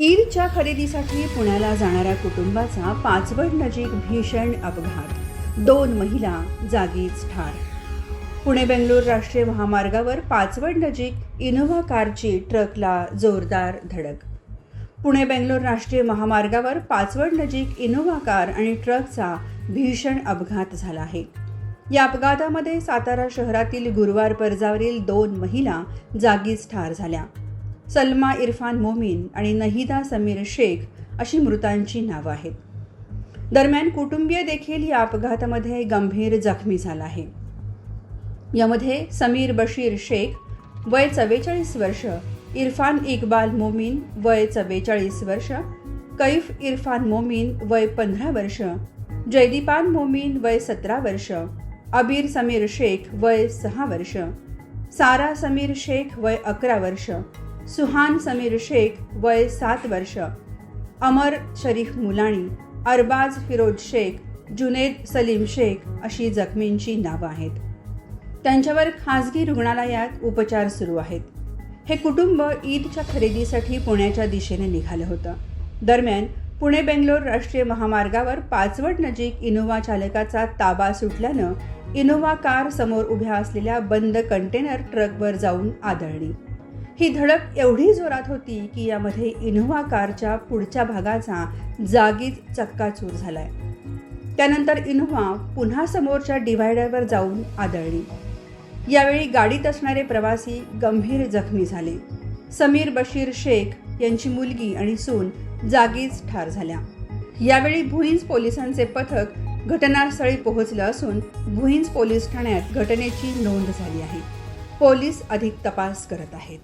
ईदच्या खरेदीसाठी पुण्याला जाणाऱ्या कुटुंबाचा पाचवड नजीक भीषण अपघात. दोन महिला जागीच ठार. पुणे बेंगलोर राष्ट्रीय महामार्गावर पाचवड नजीक इनोव्हा कारची ट्रकला जोरदार धडक. पुणे बेंगलोर राष्ट्रीय महामार्गावर पाचवड नजीक इनोव्हा कार आणि ट्रकचा भीषण अपघात झाला आहे. या अपघातामध्ये सातारा शहरातील गुरुवार पर्जावरील दोन महिला जागीच ठार झाल्या. सलमा इरफान मोमीन आणि नहिदा समीर शेख अशी मृतांची नावं आहेत. दरम्यान कुटुंबीय देखील या अपघातामध्ये गंभीर जखमी झाला आहे. यामध्ये समीर बशीर शेख वय चव्वेचाळीस वर्ष इरफान इक्बाल मोमीन वय चव्वेचाळीस वर्ष कैफ इरफान मोमीन वय पंधरा वर्ष जयदीपान मोमीन वय सतरा वर्ष अबीर समीर शेख वय सहा वर्ष सारा समीर शेख वय अकरा वर्ष सुहान समीर शेख वय सात वर्ष. अमर शरीफ मुलाणी अरबाज फिरोज शेख जुनेद सलीम शेख अशी जखमींची नावं आहेत. त्यांच्यावर खासगी रुग्णालयात उपचार सुरू आहेत. हे कुटुंब ईदच्या खरेदीसाठी पुण्याच्या दिशेने निघालं होतं. दरम्यान पुणे बेंगलोर राष्ट्रीय महामार्गावर पाचवड नजीक इनोव्हा चालकाचा ताबा सुटल्यानं इनोव्हा कार समोर उभ्या असलेल्या बंद कंटेनर ट्रकवर जाऊन आदळली. ही धडक एवढी जोरात होती की यामध्ये इनोव्हा कारच्या पुढच्या भागाचा जागीच चक्काचूर झालाय. त्यानंतर इनोव्हा पुन्हा समोरच्या डिव्हायडरवर जाऊन आदळली. यावेळी गाडीत असणारे प्रवासी गंभीर जखमी झाले. समीर बशीर शेख यांची मुलगी आणि सून जागीच ठार झाल्या. यावेळी भुईंज पोलिसांचे पथक घटनास्थळी पोहोचलं असून भुईंज पोलीस ठाण्यात घटनेची नोंद झाली आहे. पोलीस अधिक तपास करत आहेत.